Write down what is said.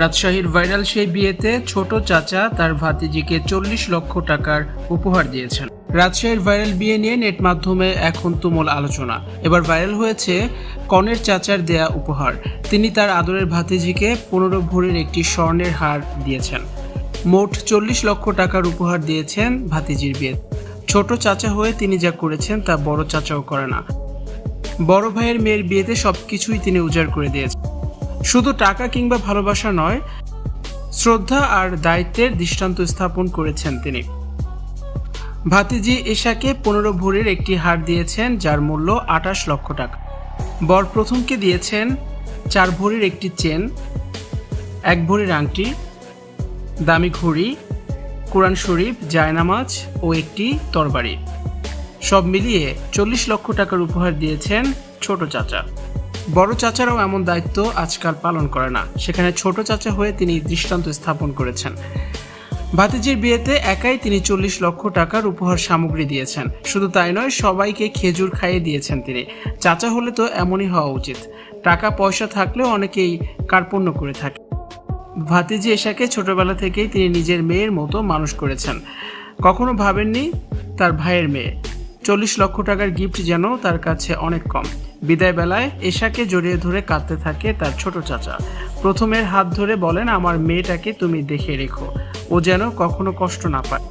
রাজশাহীর ভাইরাল সেই বিয়েতে ছোট চাচা তার ভাতিজিকে চল্লিশ লক্ষ টাকার উপহার দিয়েছেন। রাজশাহীর ভাইরাল বিয়ে নিয়ে নেট মাধ্যমে এখন তুমুল আলোচনা। এবার ভাইরাল হয়েছে কনের চাচার দেয়া উপহার। তিনি তার আদরের ভাতিজিকে পনেরো ভরির একটি স্বর্ণের হার দিয়েছেন। মোট চল্লিশ লক্ষ টাকার উপহার দিয়েছেন ভাতিজির বিয়ে। ছোট চাচা হয়ে তিনি যা করেছেন তা বড় চাচাও করে না। বড় ভাইয়ের মেয়ের বিয়েতে সবকিছুই তিনি উজাড় করে দিয়েছেন। শুধু টাকা কিংবা ভালোবাসা নয়, শ্রদ্ধা আর দায়িত্বের দৃষ্টান্ত স্থাপন করেছেন তিনি। ভাতিজি এশাকে পনেরো ভরির একটি হার দিয়েছেন, যার মূল্য আঠাশ লক্ষ টাকা। বর প্রথমকে দিয়েছেন চার ভরির একটি চেন, এক ভরির আংটি, দামি ঘড়ি, কোরআন শরীফ, জায়নামাজ ও একটি তরবারি। সব মিলিয়ে চল্লিশ লক্ষ টাকার উপহার দিয়েছেন ছোট চাচা। বড় চাচারাও এমন দায়িত্ব আজকাল পালন করে না। সেখানে ছোট চাচা হয়ে তিনি দৃষ্টান্ত স্থাপন করেছেন। ভাতিজির বিয়েতে একাই তিনি চল্লিশ লক্ষ টাকার উপহার সামগ্রী দিয়েছেন। শুধু তাই নয়, সবাইকে খেজুর খাইয়ে দিয়েছেন তিনি। চাচা হলে তো এমনই হওয়া উচিত। টাকা পয়সা থাকলেও অনেকেই কার্পণ্য করে থাকে। ভাতিজি এশাকে ছোটবেলা থেকেই তিনি নিজের মেয়ের মতো মানুষ করেছেন। কখনো ভাবেননি তার ভাইয়ের মেয়ে। চল্লিশ লক্ষ টাকার গিফট যেন তার কাছে অনেক কম। বিদায় বেলায় এশাকে জড়িয়ে ধরে কাঁদতে থাকে তার ছোট চাচা। প্রথমের হাত ধরে বলেন, আমার মেয়েটাকে তুমি দেখে রেখো। ও যেন কখনো কষ্ট না পায়।